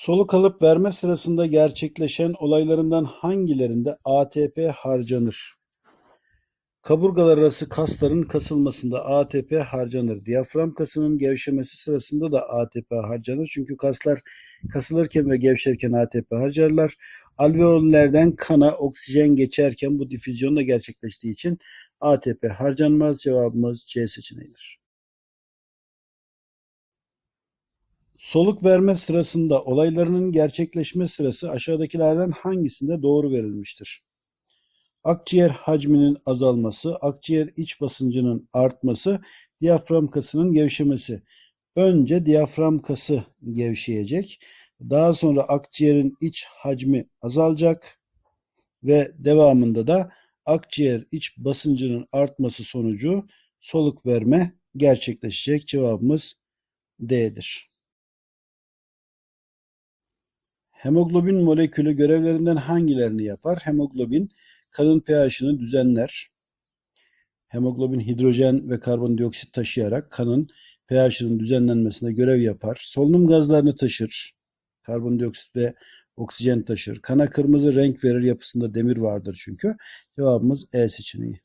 Soluk alıp verme sırasında gerçekleşen olaylarından hangilerinde ATP harcanır? Kaburgalar arası kasların kasılmasında ATP harcanır. Diyafram kasının gevşemesi sırasında da ATP harcanır. Çünkü kaslar kasılırken ve gevşerken ATP harcarlar. Alveollerden kana oksijen geçerken bu difüzyon da gerçekleştiği için ATP harcanmaz. Cevabımız C seçeneğidir. Soluk verme sırasında olaylarının gerçekleşme sırası aşağıdakilerden hangisinde doğru verilmiştir? Akciğer hacminin azalması, akciğer iç basıncının artması, diyafram kasının gevşemesi. Önce diyafram kası gevşeyecek. Daha sonra akciğerin iç hacmi azalacak ve devamında da akciğer iç basıncının artması sonucu soluk verme gerçekleşecek. Cevabımız D'dir. Hemoglobin molekülü görevlerinden hangilerini yapar? Hemoglobin kanın pH'ını düzenler. Hemoglobin hidrojen ve karbondioksit taşıyarak kanın pH'ının düzenlenmesine görev yapar. Solunum gazlarını taşır. Karbondioksit ve oksijen taşır. Kana kırmızı renk verir yapısında demir vardır çünkü. Cevabımız E seçeneği.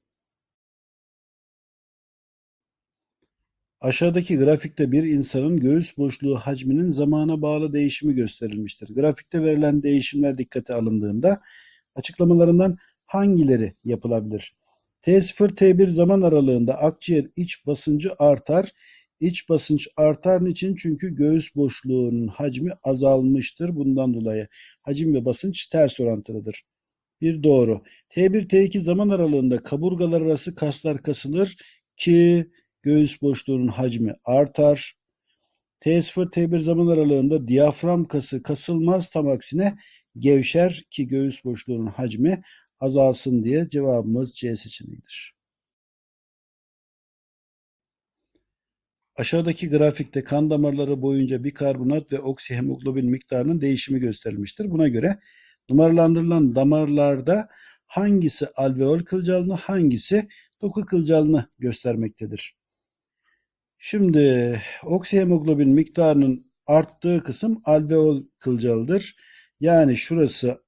Aşağıdaki grafikte bir insanın göğüs boşluğu hacminin zamana bağlı değişimi gösterilmiştir. Grafikte verilen değişimler dikkate alındığında açıklamalarından hangileri yapılabilir? T0-T1 zaman aralığında akciğer iç basıncı artar. İç basınç artar niçin? Çünkü göğüs boşluğunun hacmi azalmıştır. Bundan dolayı hacim ve basınç ters orantılıdır. Bir doğru. T1-T2 zaman aralığında kaburgalar arası kaslar kasılır ki göğüs boşluğunun hacmi artar. T0 T1 zaman aralığında diyafram kası kasılmaz tam aksine gevşer ki göğüs boşluğunun hacmi azalsın diye cevabımız C seçeneğidir. Aşağıdaki grafikte kan damarları boyunca bikarbonat ve oksihemoglobin miktarının değişimi gösterilmiştir. Buna göre numaralandırılan damarlarda hangisi alveol kılcalını hangisi doku kılcalını göstermektedir. Şimdi oksihemoglobin miktarının arttığı kısım alveol kılcalıdır. Yani şurası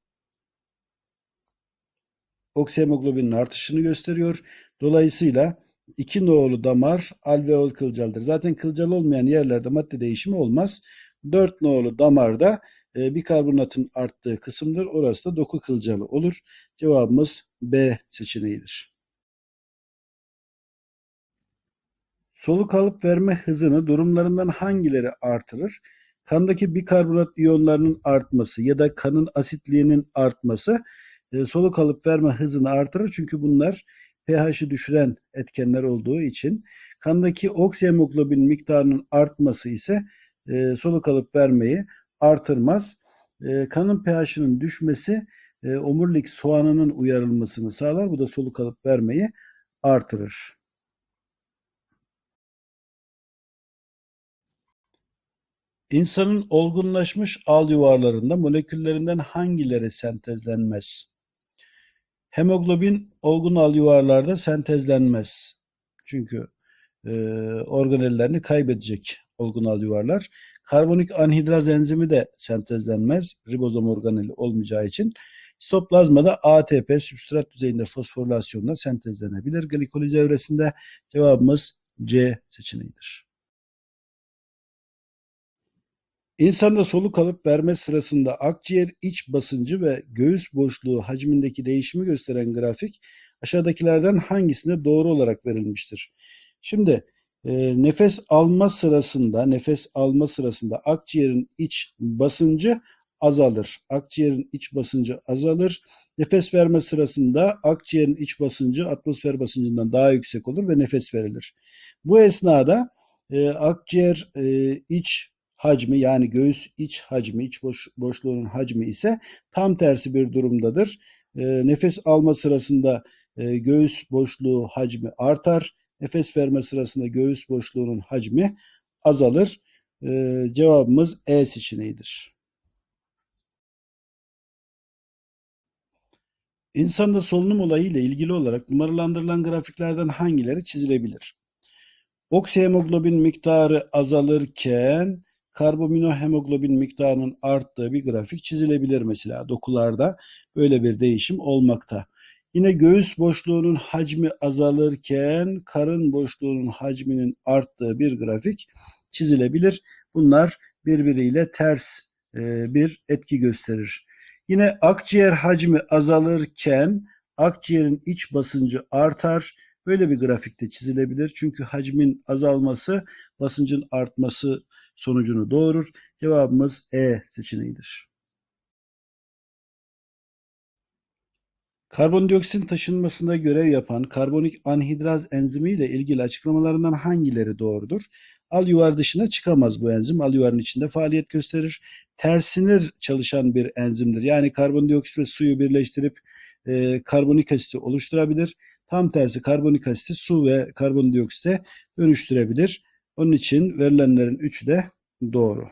oksihemoglobinin artışını gösteriyor. Dolayısıyla iki nolu damar alveol kılcalıdır. Zaten kılcal olmayan yerlerde madde değişimi olmaz. Dört nolu damarda e, bikarbonatın arttığı kısımdır. Orası da doku kılcalı olur. Cevabımız B seçeneğidir. Soluk alıp verme hızını durumlarından hangileri artırır? Kandaki bikarbonat iyonlarının artması ya da kanın asitliğinin artması e, soluk alıp verme hızını artırır. Çünkü bunlar pH'i düşüren etkenler olduğu için kandaki oksihemoglobin miktarının artması ise e, soluk alıp vermeyi artırmaz. E, kanın pH'inin düşmesi e, omurilik soğanının uyarılmasını sağlar. Bu da soluk alıp vermeyi artırır. İnsanın olgunlaşmış al yuvarlarında moleküllerinden hangileri sentezlenmez? Hemoglobin olgun al yuvarlarda sentezlenmez. Çünkü e, organellerini kaybedecek olgun al yuvarlar. Karbonik anhidraz enzimi de sentezlenmez. Ribozom organeli olmayacağı için. Sitoplazmada ATP sübstrat düzeyinde fosforilasyonla sentezlenebilir. Glikoliz evresinde cevabımız C seçeneğidir. İnsanda soluk alıp verme sırasında akciğer iç basıncı ve göğüs boşluğu hacmindeki değişimi gösteren grafik aşağıdakilerden hangisinde doğru olarak verilmiştir? Şimdi e, nefes alma sırasında nefes alma sırasında akciğerin iç basıncı azalır. Akciğerin iç basıncı azalır. Nefes verme sırasında akciğerin iç basıncı atmosfer basıncından daha yüksek olur ve nefes verilir. Bu esnada e, akciğer e, iç hacmi yani göğüs iç hacmi, iç boş, boşluğunun hacmi ise tam tersi bir durumdadır. E, nefes alma sırasında e, göğüs boşluğu hacmi artar. Nefes verme sırasında göğüs boşluğunun hacmi azalır. E, cevabımız E seçeneğidir. İnsanda solunum olayı ile ilgili olarak numaralandırılan grafiklerden hangileri çizilebilir? Oksihemoglobin miktarı azalırken karbaminohemoglobin miktarının arttığı bir grafik çizilebilir mesela dokularda böyle bir değişim olmakta. Yine göğüs boşluğunun hacmi azalırken karın boşluğunun hacminin arttığı bir grafik çizilebilir. Bunlar birbiriyle ters e, bir etki gösterir. Yine akciğer hacmi azalırken akciğerin iç basıncı artar. Böyle bir grafikte çizilebilir. Çünkü hacmin azalması basıncın artması sonucunu doğurur. Cevabımız E seçeneğidir. Karbondioksit taşınmasında görev yapan karbonik anhidraz enzimi ile ilgili açıklamalarından hangileri doğrudur? Al yuvar dışına çıkamaz bu enzim. Al yuvarın içinde faaliyet gösterir. Tersinir çalışan bir enzimdir. Yani karbondioksit ve suyu birleştirip e, karbonik asiti oluşturabilir. Tam tersi karbonik asiti su ve karbondioksite dönüştürebilir. Onun için verilenlerin üçü de doğru.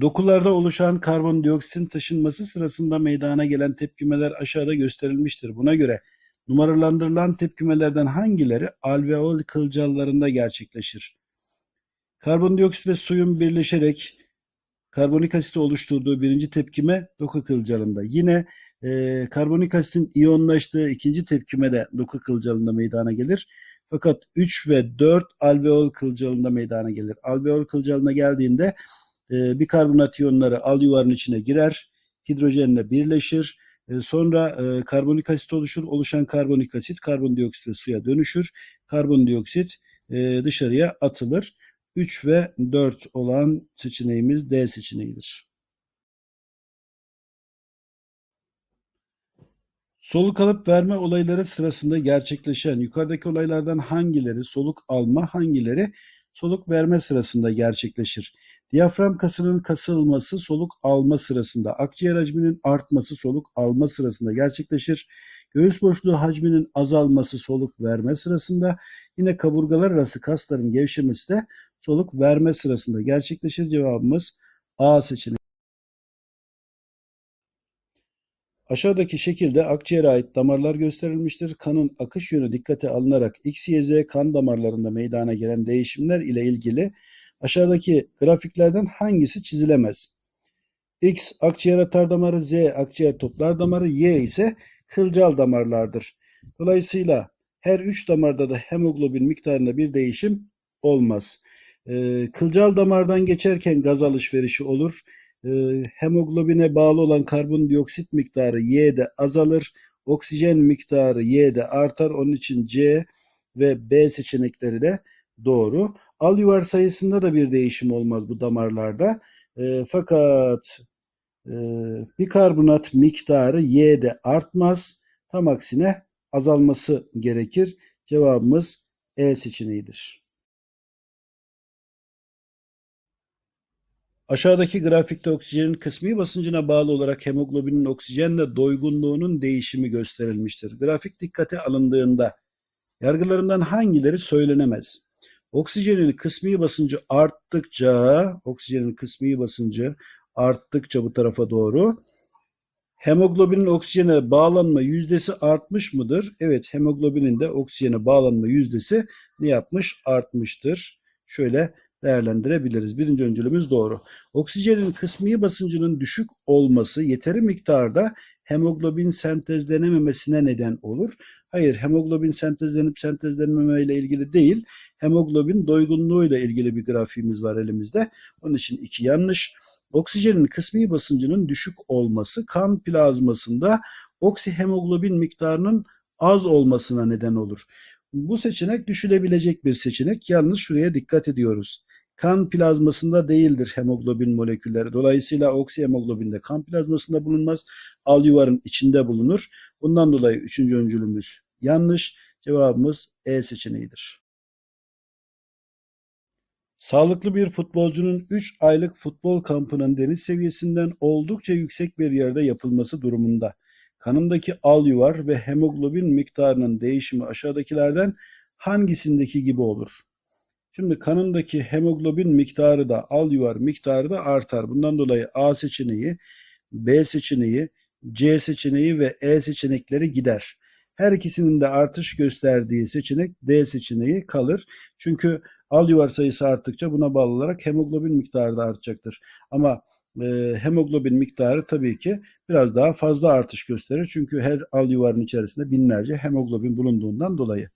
Dokularda oluşan karbondioksitin taşınması sırasında meydana gelen tepkimeler aşağıda gösterilmiştir. Buna göre numaralandırılan tepkimelerden hangileri alveol kılcallarında gerçekleşir? Karbondioksit ve suyun birleşerek karbonik asiti oluşturduğu birinci tepkime doku kılcalında. Yine e, karbonik asitin iyonlaştığı ikinci tepkime de doku kılcalında meydana gelir. Fakat 3 ve 4 alveol kılcalında meydana gelir. Alveol kılcalına geldiğinde e, bikarbonat iyonları al yuvarın içine girer. Hidrojenle birleşir. E, sonra e, karbonik asit oluşur. Oluşan karbonik asit karbondioksit suya dönüşür. Karbondioksit e, dışarıya atılır. 3 ve 4 olan seçeneğimiz D seçeneğidir. Soluk alıp verme olayları sırasında gerçekleşen yukarıdaki olaylardan hangileri soluk alma, hangileri soluk verme sırasında gerçekleşir? Diyafram kasının kasılması soluk alma sırasında, akciğer hacminin artması soluk alma sırasında gerçekleşir. Göğüs boşluğu hacminin azalması soluk verme sırasında, yine kaburgalar arası kasların gevşemesi de soluk verme sırasında gerçekleşir. Cevabımız A seçeneği. Aşağıdaki şekilde akciğere ait damarlar gösterilmiştir. Kanın akış yönü dikkate alınarak X, Y, Z kan damarlarında meydana gelen değişimler ile ilgili aşağıdaki grafiklerden hangisi çizilemez? X akciğer atar damarı, Z akciğer toplar damarı, Y ise kılcal damarlardır. Dolayısıyla her üç damarda da hemoglobin miktarında bir değişim olmaz. Ee, kılcal damardan geçerken gaz alışverişi olur. Ee, hemoglobine bağlı olan karbondioksit miktarı Y'de azalır. Oksijen miktarı Y'de artar. Onun için C ve B seçenekleri de doğru. Al yuvar sayısında da bir değişim olmaz bu damarlarda. E, fakat e, bikarbonat miktarı Y'de artmaz. Tam aksine azalması gerekir. Cevabımız E seçeneğidir. Aşağıdaki grafikte oksijenin kısmi basıncına bağlı olarak hemoglobinin oksijenle doygunluğunun değişimi gösterilmiştir. Grafik dikkate alındığında yargılarından hangileri söylenemez? Oksijenin kısmi basıncı arttıkça, oksijenin kısmi basıncı arttıkça bu tarafa doğru hemoglobinin oksijene bağlanma yüzdesi artmış mıdır? Evet, hemoglobinin de oksijene bağlanma yüzdesi ne yapmış? Artmıştır. Şöyle değerlendirebiliriz. Birinci öncülümüz doğru. Oksijenin kısmi basıncının düşük olması yeteri miktarda hemoglobin sentezlenememesine neden olur. Hayır, hemoglobin sentezlenip sentezlenmeme ile ilgili değil, hemoglobin doygunluğuyla ilgili bir grafiğimiz var elimizde. Onun için iki yanlış. Oksijenin kısmi basıncının düşük olması kan plazmasında oksihemoglobin miktarının az olmasına neden olur. Bu seçenek düşülebilecek bir seçenek. Yalnız şuraya dikkat ediyoruz. Kan plazmasında değildir hemoglobin molekülleri. Dolayısıyla oksihemoglobin de kan plazmasında bulunmaz. Al yuvarın içinde bulunur. Bundan dolayı üçüncü öncülümüz yanlış. Cevabımız E seçeneğidir. Sağlıklı bir futbolcunun 3 aylık futbol kampının deniz seviyesinden oldukça yüksek bir yerde yapılması durumunda kanındaki al yuvar ve hemoglobin miktarının değişimi aşağıdakilerden hangisindeki gibi olur? Şimdi kanındaki hemoglobin miktarı da al yuvar miktarı da artar. Bundan dolayı A seçeneği, B seçeneği, C seçeneği ve E seçenekleri gider. Her ikisinin de artış gösterdiği seçenek D seçeneği kalır. Çünkü al yuvar sayısı arttıkça buna bağlı olarak hemoglobin miktarı da artacaktır. Ama e, hemoglobin miktarı tabii ki biraz daha fazla artış gösterir. Çünkü her al yuvarın içerisinde binlerce hemoglobin bulunduğundan dolayı.